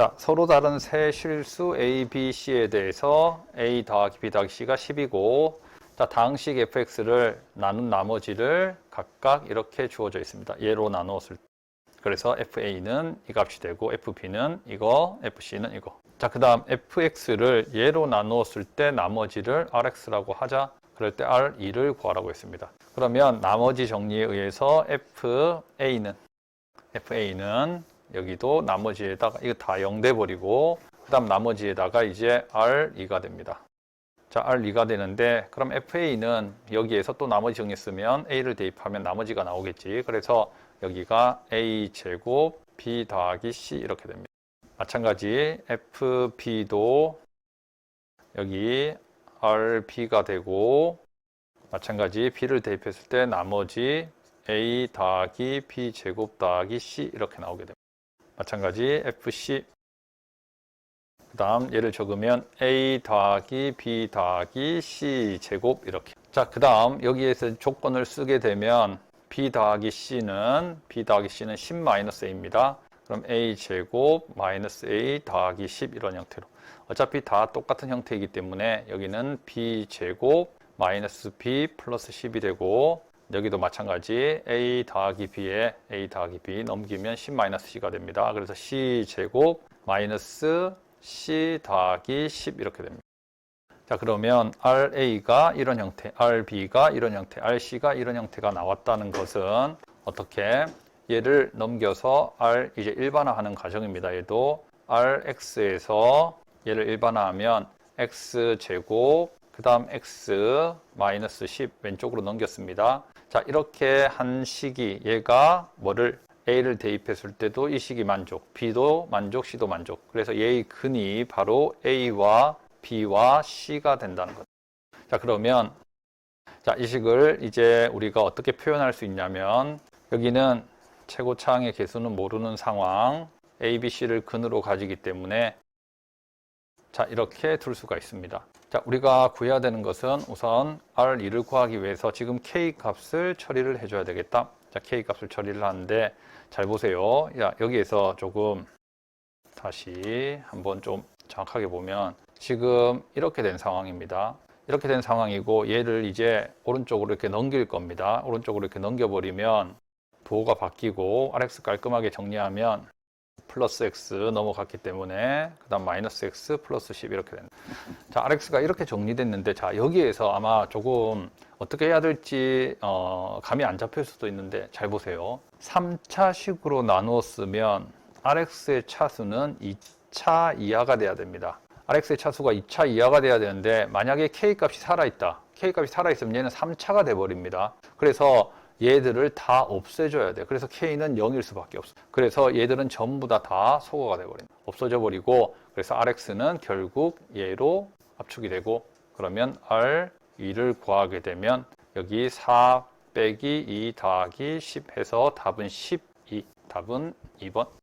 자, 서로 다른 세 실수 A, B, C에 대해서 A 더하기 B 더하기 C가 10이고 자, 다항식 fx를 나눈 나머지를 각각 이렇게 주어져 있습니다. 얘로 나누었을 때. 그래서 fa는 이 값이 되고 fb는 이거, fc는 이거. 자, 그 다음 fx를 얘로 나누었을 때 나머지를 rx라고 하자. 그럴 때 r2를 구하라고 했습니다. 그러면 나머지 정리에 의해서 fa는 fa는 여기도 나머지에다가 이거 다 0돼 버리고 그 다음 나머지에다가 이제 r2가 됩니다. 자, R2가 되는데 그럼 FA는 여기에서 또 나머지 정했으면 A를 대입하면 나머지가 나오겠지. 그래서 여기가 A 제곱 B 더하기 C 이렇게 됩니다. 마찬가지 FB도 여기 RB가 되고 마찬가지 B를 대입했을 때 나머지 A 더하기 B 제곱 더하기 C 이렇게 나오게 됩니다. 마찬가지 FC 그 다음 얘를 적으면 a 더하기 b 더하기 c 제곱 이렇게. 자 그 다음 여기에서 조건을 쓰게 되면 b 더하기 c는 b 더하기 c는 10 마이너스 a입니다. 그럼 a 제곱 마이너스 a 더하기 10 이런 형태로. 어차피 다 똑같은 형태이기 때문에 여기는 b 제곱 마이너스 b 플러스 10이 되고 여기도 마찬가지 a 더하기 b에 a 더하기 b 넘기면 10 마이너스 c가 됩니다 그래서 c 제곱 마이너스 C 더하기 10 이렇게 됩니다. 자 그러면 RA가 이런 형태, RB가 이런 형태, RC가 이런 형태가 나왔다는 것은 어떻게 얘를 넘겨서 R 이제 일반화하는 과정입니다. 얘도 RX에서 얘를 일반화하면 X 제곱 그 다음 X 마이너스 10 왼쪽으로 넘겼습니다. 자 이렇게 한 식이 얘가 뭐를 A를 대입했을 때도 이 식이 만족, B도 만족, C도 만족. 그래서 얘의 근이 바로 A와 B와 C가 된다는 것. 자, 그러면 자, 이 식을 이제 우리가 어떻게 표현할 수 있냐면 여기는 최고 차항의 개수는 모르는 상황, A, B, C를 근으로 가지기 때문에 자, 이렇게 둘 수가 있습니다. 자, 우리가 구해야 되는 것은 우선 R2를 구하기 위해서 지금 K 값을 처리를 해줘야 되겠다. 자, K 값을 처리를 하는데 잘 보세요. 야, 여기에서 조금 다시 한번 좀 정확하게 보면 지금 이렇게 된 상황입니다. 이렇게 된 상황이고 얘를 이제 오른쪽으로 이렇게 넘길 겁니다. 오른쪽으로 이렇게 넘겨버리면 부호가 바뀌고 RX 깔끔하게 정리하면 플러스 X 넘어갔기 때문에 그 다음 마이너스 X 플러스 10 이렇게 된다. 자, RX가 이렇게 정리됐는데 자, 여기에서 아마 조금 어떻게 해야 될지 어, 감이 안 잡힐 수도 있는데 잘 보세요. 3차식으로 나누었으면 RX의 차수는 2차 이하가 돼야 됩니다. RX의 차수가 2차 이하가 돼야 되는데 만약에 K 값이 살아있다. K 값이 살아있으면 얘는 3차가 돼버립니다. 그래서 얘들을 다 없애줘야 돼. 그래서 K는 0일 수밖에 없어. 그래서 얘들은 전부 다 다 소거가 돼버린다. 없어져 버리고 그래서 RX는 결국 얘로 압축이 되고 그러면 R 2를 구하게 되면 여기 4 빼기 2 더하기 10 해서 답은 12. 답은 2번.